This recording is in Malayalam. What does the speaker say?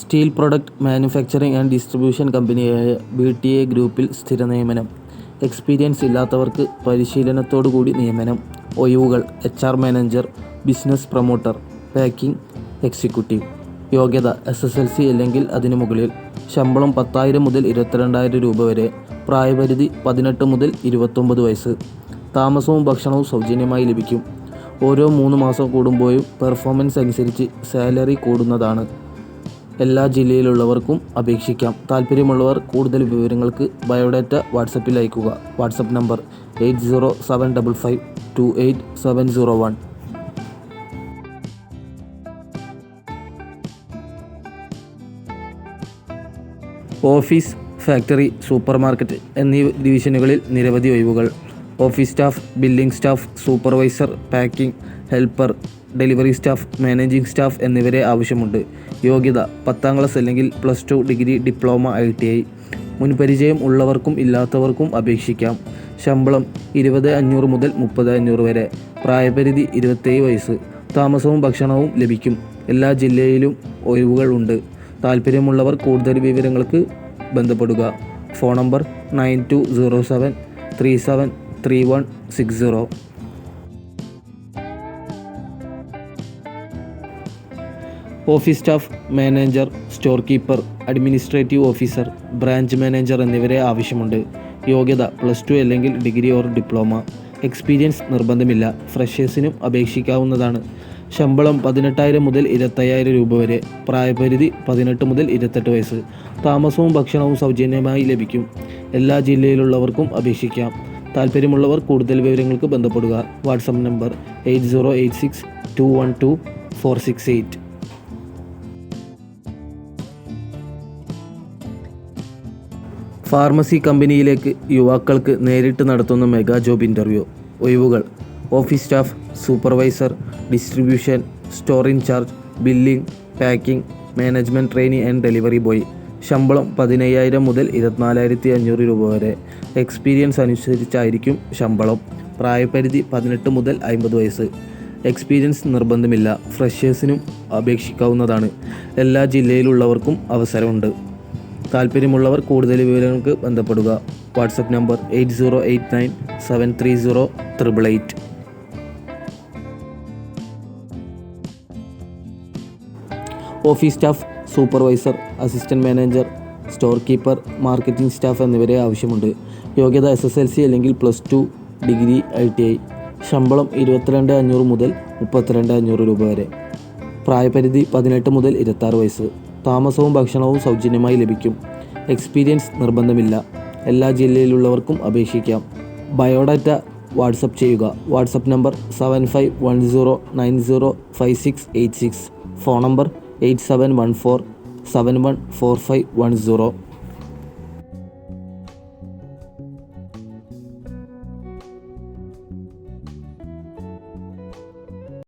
Steel product manufacturing and distribution കമ്പനിയായ ബി ടി എ ഗ്രൂപ്പിൽ സ്ഥിരനിയമനം എക്സ്പീരിയൻസ് ഇല്ലാത്തവർക്ക് പരിശീലനത്തോടുകൂടി നിയമനം. ഒഴിവുകൾ H R manager business promoter packing executive. യോഗ്യത എസ് എസ് എൽ സി അല്ലെങ്കിൽ അതിനു മുകളിൽ. ശമ്പളം പത്തായിരം മുതൽ ഇരുപത്തിരണ്ടായിരം രൂപ വരെ. പ്രായപരിധി പതിനെട്ട് മുതൽ ഇരുപത്തൊമ്പത് വയസ്സ്. താമസവും ഭക്ഷണവും സൗജന്യമായി ലഭിക്കും. ഓരോ മൂന്ന് മാസം കൂടുമ്പോഴും പെർഫോമൻസ് അനുസരിച്ച് സാലറി കൂടുന്നതാണ്. എല്ലാ ജില്ലയിലുള്ളവർക്കും അപേക്ഷിക്കാം. താല്പര്യമുള്ളവർ കൂടുതൽ വിവരങ്ങൾക്ക് ബയോഡാറ്റ വാട്സപ്പിൽ അയക്കുക WhatsApp number eight zero seven double five two eight seven zero one. Office factory supermarket എന്നീ ഡിവിഷനുകളിൽ നിരവധി ഒഴിവുകൾ. Office staff billing staff supervisor packing helper delivery staff managing staff എന്നിവരെ ആവശ്യമുണ്ട്. യോഗ്യത പത്താം ക്ലാസ് അല്ലെങ്കിൽ plus two degree diploma I T I. മുൻപരിചയം ഉള്ളവർക്കും ഇല്ലാത്തവർക്കും അപേക്ഷിക്കാം. ശമ്പളം ഇരുപത് അഞ്ഞൂറ് മുതൽ മുപ്പത് അഞ്ഞൂറ് വരെ. പ്രായപരിധി ഇരുപത്തേഴ് വയസ്സ്. താമസവും ഭക്ഷണവും ലഭിക്കും. എല്ലാ ജില്ലയിലും ഒഴിവുകൾ ഉണ്ട്. താല്പര്യമുള്ളവർ കൂടുതൽ വിവരങ്ങൾക്ക് ബന്ധപ്പെടുക. Phone number nine two zero seven three seven three one six zero. Office staff manager store keeper administrative officer branch manager എന്നിവരെ ആവശ്യമുണ്ട്. യോഗ്യത പ്ലസ് ടു അല്ലെങ്കിൽ ഡിഗ്രി ഓർ ഡിപ്ലോമ. എക്സ്പീരിയൻസ് നിർബന്ധമില്ല. ഫ്രഷേഴ്സിനും അപേക്ഷിക്കാവുന്നതാണ്. ശമ്പളം പതിനെട്ടായിരം മുതൽ ഇരുപത്തയ്യായിരം രൂപ വരെ. പ്രായപരിധി പതിനെട്ട് മുതൽ ഇരുപത്തെട്ട് വയസ്സ്. താമസവും ഭക്ഷണവും സൗജന്യമായി ലഭിക്കും. എല്ലാ ജില്ലയിലുള്ളവർക്കും അപേക്ഷിക്കാം. താല്പര്യമുള്ളവർ കൂടുതൽ വിവരങ്ങൾക്ക് ബന്ധപ്പെടുക. WhatsApp number eight zero eight six two one two four six eight. Pharmacy കമ്പനിയിലേക്ക് യുവാക്കൾക്ക് നേരിട്ട് നടത്തുന്ന മെഗാ ജോബ് ഇന്റർവ്യൂ ഒഴിവുകൾ. Office staff supervisor distribution store in charge billing packing management trainee and delivery boy. ശമ്പളം പതിനയ്യായിരം മുതൽ ഇരുപത്തിനാലായിരത്തി അഞ്ഞൂറ് രൂപ വരെ. എക്സ്പീരിയൻസ് അനുസരിച്ചായിരിക്കും ശമ്പളം. പ്രായപരിധി പതിനെട്ട് മുതൽ അമ്പത് വയസ്സ്. എക്സ്പീരിയൻസ് നിർബന്ധമില്ല. ഫ്രഷേഴ്സിനും അപേക്ഷിക്കാവുന്നതാണ്. എല്ലാ ജില്ലയിലുള്ളവർക്കും അവസരമുണ്ട്. താല്പര്യമുള്ളവർ കൂടുതൽ വിവരങ്ങൾക്ക് ബന്ധപ്പെടുക. WhatsApp number eight zero eight nine seven three zero triple eight. Office staff supervisor assistant manager store keeper marketing staff എന്നിവരെ ആവശ്യമുണ്ട്. യോഗ്യത എസ് എസ് എൽ സി അല്ലെങ്കിൽ plus two degree I T I. ശമ്പളം ഇരുപത്തിരണ്ട് അഞ്ഞൂറ് മുതൽ മുപ്പത്തിരണ്ട് അഞ്ഞൂറ് രൂപ വരെ. പ്രായപരിധി പതിനെട്ട് മുതൽ ഇരുപത്താറ് വയസ്സ്. താമസവും ഭക്ഷണവും സൗജന്യമായി ലഭിക്കും. എക്സ്പീരിയൻസ് നിർബന്ധമില്ല. എല്ലാ ജില്ലയിലുള്ളവർക്കും അപേക്ഷിക്കാം. ബയോഡാറ്റ വാട്സപ്പ് ചെയ്യുക. WhatsApp number seven five one zero nine zero five six eight six. Phone number eight seven one four seven one four five one zero